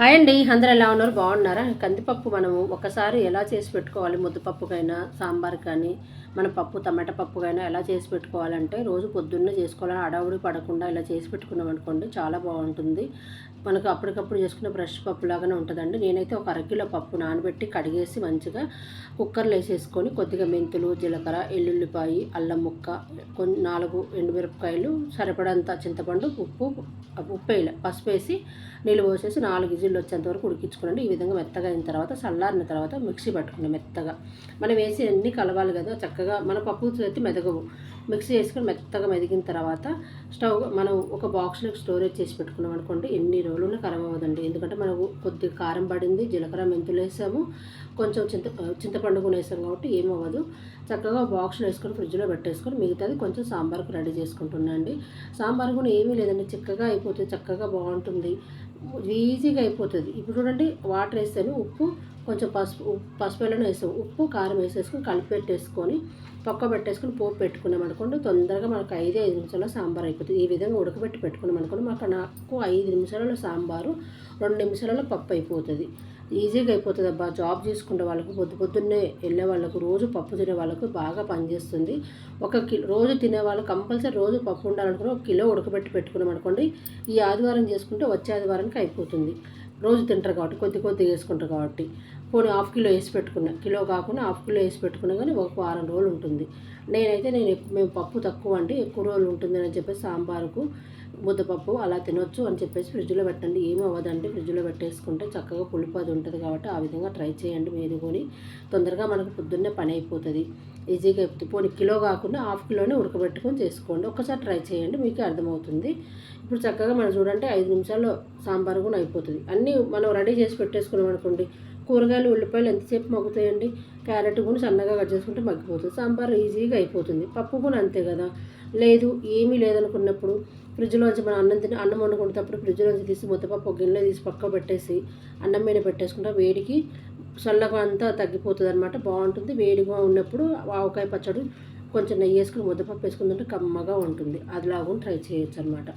Hi అండి అందరూ ఎలా ఉన్నారు? బాగున్నారా? కందిపప్పు మనము ఒకసారి ఎలా చేసి పెట్టుకోవాలి? ముద్దపప్పుకైనా సాంబార్ కానీ మన పప్పు టమాటా పప్పుకైనా ఎలా చేసి పెట్టుకోవాలంటే రోజు పొద్దున్నే చేసుకోవాలని అడవుడి పడకుండా ఇలా చేసి పెట్టుకున్నాం అనుకోండి చాలా బాగుంటుంది. మనకు అప్పటికప్పుడు చేసుకున్న బ్రష్ పప్పు లాగానే ఉంటుందండి. నేనైతే ఒక అరకిలో పప్పు నానబెట్టి కడిగేసి మంచిగా కుక్కర్లో వేసేసుకొని కొద్దిగా మెంతులు జీలకర్ర ఎల్లుల్లిపాయి అల్లం ముక్క కొన్ని నాలుగు ఎండుమిరపకాయలు సరిపడంత చింతపండు ఉప్పు ఉప్పు వేయాలి పసుపు వేసి నీళ్ళు పోసేసి నాలుగు ఇజిల్లు వచ్చేంత వరకు ఉడికించుకోండి ఈ విధంగా మెత్తగా అయిన తర్వాత చల్లారిన తర్వాత మిక్సీ పట్టుకున్నాం మెత్తగా. మనం వేసి అన్నీ కలవాలి కదా చక్కగా మన పప్పు అయితే మెదగవు. మిక్సీ చేసుకొని మెత్తగా మెదిగిన తర్వాత స్టవ్ మనం ఒక బాక్స్లో స్టోరేజ్ చేసి పెట్టుకున్నాం అనుకోండి ఎన్ని రోజులు ఖరాబ్ అవ్వదండి. ఎందుకంటే మనకు కొద్దిగా కారం పడింది జీలకర్ర మెంతులు వేసాము కొంచెం చింత చింతపండు కూడా వేసాం కాబట్టి ఏమవ్వదు చక్కగా బాక్స్లో వేసుకొని ఫ్రిడ్జ్లో పెట్టేసుకొని మిగతాది కొంచెం సాంబార్కు రెడీ చేసుకుంటున్నాండి సాంబార్ కూడా ఏమీ లేదండి చక్కగా అయిపోతుంది చక్కగా బాగుంటుంది. ఈజీగా అయిపోతుంది. ఇప్పుడు చూడండి వాటర్ వేస్తాను ఉప్పు కొంచెం పసుపు పసుపు వెళ్ళను వేస్తాం. ఉప్పు కారం వేసేసుకొని కలిపి పెట్టేసుకొని పక్క పెట్టేసుకొని పోపు పెట్టుకున్నాం అనుకోండి తొందరగా మనకు ఐదు ఐదు నిమిషాల్లో సాంబార్ అయిపోతుంది. ఈ విధంగా ఉడకబెట్టి పెట్టుకున్నాం అనుకోండి మాకు నాకు ఐదు నిమిషాలలో సాంబారు రెండు నిమిషాలలో పప్పు అయిపోతుంది. ఈజీగా అయిపోతుంది అబ్బా జాబ్ చేసుకునే వాళ్ళకు పొద్దు పొద్దున్నే వెళ్ళే వాళ్ళకు రోజు పప్పు తినే వాళ్ళకు బాగా పనిచేస్తుంది. ఒక కిలో రోజు తినే వాళ్ళు కంపల్సరీ రోజు పప్పు ఉండాలనుకుని ఒక కిలో ఉడకబెట్టి పెట్టుకున్నాం అనుకోండి ఈ ఆదివారం చేసుకుంటే వచ్చే ఆదివారానికి అయిపోతుంది. రోజు తింటారు కాబట్టి కొద్ది కొద్ది వేసుకుంటారు కాబట్టి. పోనీ హాఫ్ కిలో వేసి పెట్టుకున్నా కిలో కాకుండా హాఫ్ కిలో వేసి పెట్టుకున్నా కానీ ఒక వారం రోజులు ఉంటుంది. నేనైతే నేను మేము పప్పు తక్కువ అండి ఎక్కువ రోజులు ఉంటుంది అని చెప్పేసి సాంబారుకు ముద్దపప్పు అలా తినొచ్చు అని చెప్పేసి ఫ్రిడ్జ్లో పెట్టండి. ఏమి అవ్వదండి. ఫ్రిడ్జ్లో పెట్టేసుకుంటే చక్కగా పులుపు అది ఉంటుంది కాబట్టి ఆ విధంగా ట్రై చేయండి మీరు కొని తొందరగా మనకు పొద్దున్నే పని అయిపోతుంది. ఈజీగా అయిపోతుంది. పోనీ కిలో కాకుండా హాఫ్ కిలోనే ఉడకబెట్టుకొని చేసుకోండి. ఒక్కసారి ట్రై చేయండి మీకు అర్థమవుతుంది. ఇప్పుడు చక్కగా మనం చూడండి ఐదు నిమిషాల్లో సాంబార్ కూడా అయిపోతుంది. అన్నీ మనం రెడీ చేసి పెట్టేసుకున్నాం అనుకోండి కూరగాయలు ఉల్లిపాయలు ఎంతసేపు మగ్గుతాయండి? క్యారెట్ కూడా సన్నగా కట్ చేసుకుంటే మగ్గిపోతుంది. సాంబార్ ఈజీగా అయిపోతుంది. పప్పు కూడా అంతే కదా. లేదు ఏమీ లేదనుకున్నప్పుడు ఫ్రిడ్జ్లోంచి మనం అన్నం తిని అన్నం వండుకునేటప్పుడు ఫ్రిడ్జ్లోంచి తీసి ముద్దపప్పు గిన్నెలో తీసి పక్క పెట్టేసి అన్నం మీద పెట్టేసుకుంటే వేడికి చల్లగా అంతా తగ్గిపోతుంది అనమాట బాగుంటుంది వేడిగా ఉన్నప్పుడు ఆవకాయ పచ్చడి కొంచెం నెయ్యి వేసుకుని ముద్దపప్పు వేసుకుందంటే కమ్మగా ఉంటుంది. అదిలాగా ట్రై చేయొచ్చు అనమాట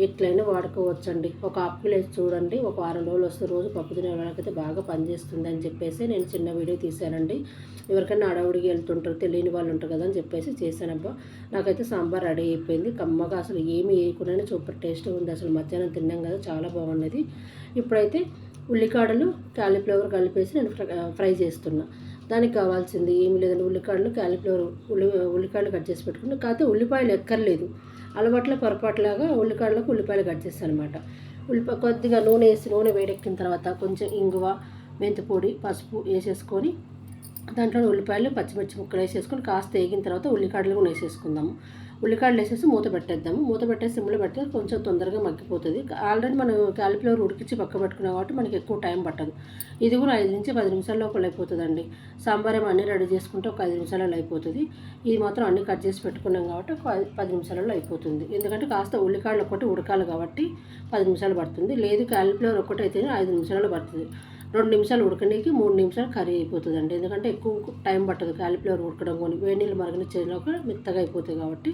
ఎట్లయినా వాడుకోవచ్చండి. ఒక ఆపిల్ వేసి చూడండి. ఒక వారం రోజులు వస్తే రోజు పప్పు తినే వాళ్ళకైతే బాగా పనిచేస్తుంది అని చెప్పేసి నేను చిన్న వీడియో తీశానండి. ఎవరికైనా అడవుడికి వెళ్తుంటారు తెలియని వాళ్ళు ఉంటారు కదా అని చెప్పేసి చేశానబ్బా. నాకైతే సాంబార్ రెడీ అయిపోయింది. కమ్మగా అసలు ఏమి వేయకుండా సూపర్ టేస్ట్ ఉంది. అసలు మధ్యాహ్నం తిన్నాం కదా చాలా బాగున్నది. ఇప్పుడైతే ఉల్లికాడలు క్యాలీఫ్లవర్ కలిపేసి నేను ఫ్రై చేస్తున్నా. దానికి కావాల్సింది ఏమి లేదండి. ఉల్లికాడలు క్యాలిఫ్లవర్ ఉల్లి ఉల్లికాడలు కట్ చేసి పెట్టుకుని కాకపోతే ఉల్లిపాయలు ఎక్కర్లేదు. అలవాట్ల పొరపాటులాగా ఉల్లికాడలకు ఉల్లిపాయలు కట్ చేస్తాను అనమాట ఉల్లిపాయ కొద్దిగా నూనె వేసి నూనె వేడెక్కిన తర్వాత కొంచెం ఇంగువ మెంతిపొడి పసుపు వేసేసుకొని దాంట్లో ఉల్లిపాయలు పచ్చిమిర్చి ముక్కలు వేసేసుకొని కాస్త వేగిన తర్వాత ఉల్లికాడలు కూడా వేసేసుకుందాము. ఉల్లికాడలు వేసేసి మూత పెట్టేద్దాము. మూత పెట్టేసి సిమ్లో పెడితే కొంచెం తొందరగా మగ్గిపోతుంది. ఆల్రెడీ మనం క్యాలిఫ్లవర్ ఉడికించి పక్క పెట్టుకున్నాం కాబట్టి మనకి ఎక్కువ టైం పట్టదు. ఇది కూడా ఐదు నుంచి పది నిమిషాల్లో ఒకళ్ళు అయిపోతుందండి. సాంబార్ ఏమో అన్నీ రెడీ చేసుకుంటే ఒక ఐదు నిమిషాలలో అయిపోతుంది. ఇది మాత్రం అన్నీ కట్ చేసి పెట్టుకున్నాం కాబట్టి ఒక పది నిమిషాలలో అయిపోతుంది. ఎందుకంటే కాస్త ఉల్లికాడలు ఒకటి ఉడకాలి కాబట్టి పది నిమిషాలు పడుతుంది. లేదు క్యాలిఫ్లవర్ ఒకటి ఐదు నిమిషాలలో పడుతుంది. రెండు నిమిషాలు ఉడకడానికి మూడు నిమిషాలు కర్రీ అయిపోతుందండి. ఎందుకంటే ఎక్కువ టైం పట్టదు. కాలిఫ్లవర్ ఉడకడం కొని వేడి నీళ్ళు మరగనిచ్చేలోకి మెత్తగా అయిపోతుంది కాబట్టి.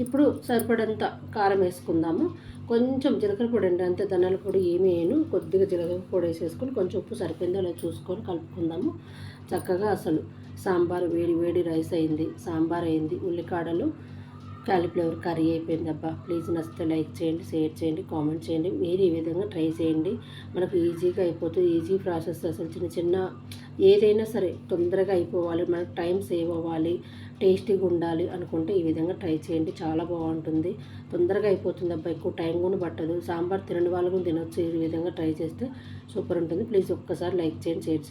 ఇప్పుడు సరిపడంత కారం వేసుకుందాము. కొంచెం జీలకర్ర పొడి అండి. అంతే ధనియాల పొడి ఏమీ వేయను. కొద్దిగా జీలకర్ర పొడి వేసేసుకొని కొంచెం ఉప్పు సరిపోయిందో అలా చూసుకొని కలుపుకుందాము. చక్కగా అసలు సాంబార్ వేడి వేడి రైస్ అయింది. సాంబార్ అయింది. ఉల్లికాడలు కాలీఫ్లవర్ కర్రీ అయిపోయింది అబ్బా ప్లీజ్ నచ్చితే లైక్ చేయండి షేర్ చేయండి కామెంట్ చేయండి. మీరు ఈ విధంగా ట్రై చేయండి. మనకు ఈజీగా అయిపోతుంది. ఈజీ ప్రాసెస్ అసలు చిన్న చిన్న ఏదైనా సరే తొందరగా అయిపోవాలి. మనకు టైం సేవ్ అవ్వాలి. టేస్టీగా ఉండాలి అనుకుంటే ఈ విధంగా ట్రై చేయండి. చాలా బాగుంటుంది. తొందరగా అయిపోతుంది అబ్బా ఎక్కువ టైం కూడా పట్టదు. సాంబార్ తినని వాళ్ళు కూడా తినొచ్చు. ఈ విధంగా ట్రై చేస్తే సూపర్ ఉంటుంది. ప్లీజ్ ఒక్కసారి లైక్ చేయండి షేర్